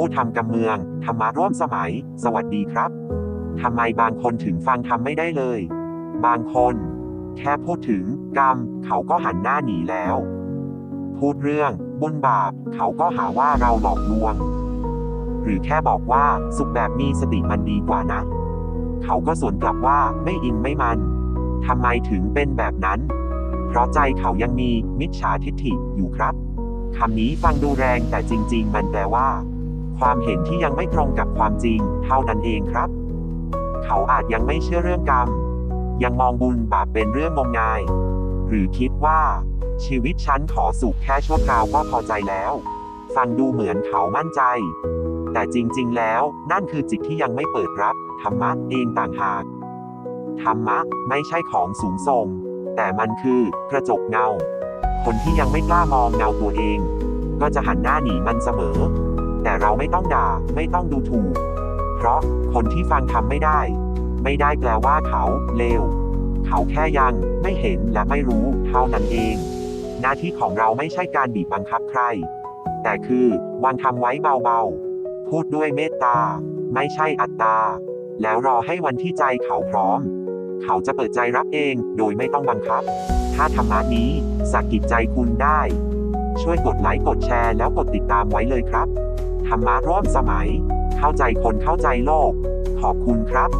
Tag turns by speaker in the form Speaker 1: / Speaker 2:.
Speaker 1: ผู้ทำกำเมือง ธรรมะร่วมสมัย สวัสดีครับทำไมบางคนถึงฟังทำไม่ได้เลย บางคน แค่พูดถึงกรรม เขาก็หันหน้าหนีแล้ว พูดเรื่องบุญบาป เขาก็หาว่าเราหลอกลวง หรือแค่บอกว่าสุขแบบมีสติมันดีกว่านะ เขาก็สวนกลับว่าไม่อินไม่มันทำไมถึงเป็นแบบนั้น เพราะใจเขายังมีมิจฉาทิฏฐิอยู่ครับคำนี้ฟังดูแรงแต่จริง ๆ มันแปลว่า ความเห็นที่ยังไม่ตรงกับความจริง เท่านั้นเองครับ เขาอาจยังไม่เชื่อเรื่องกรรม ยังมองบุญบาปเป็นเรื่องงมงาย หรือคิดว่า ชีวิตฉันขอสุขแค่ชั่วคราวก็พอใจแล้ว ฟังดูเหมือนเขามั่นใจ แต่จริง ๆ แล้วนั่นคือจิตที่ยังไม่เปิดรับธรรมะเองต่างหาก ธรรมะไม่ใช่ของสูงส่ง แต่มันคือกระจกเงา คนที่ยังไม่กล้ามองเงาตัวเอง ก็จะหันหน้าหนีมันเสมอ ไม่ต้องด่า ไม่ต้องดูถูก เพราะคนที่ฟังทำไม่ได้ ไม่ได้แปลว่าเขาเลว เขาแค่ยังไม่เห็นและไม่รู้เท่านั้นเอง หน้าที่ของเราไม่ใช่การบีบบังคับใคร แต่คือวางทำไว้เบาๆ พูดด้วยเมตตา ไม่ใช่อัตตา แล้วรอให้วันที่ใจเขาพร้อม เขาจะเปิดใจรับเองโดยไม่ต้องบังคับ ถ้าธรรมะนี้สะกิดใจคุณได้ช่วยกดไลค์ กดแชร์ แล้วกดติดตามไว้เลยครับ ธรรมะร่วมสมัย เข้าใจคนเข้าใจโลก ขอบคุณครับ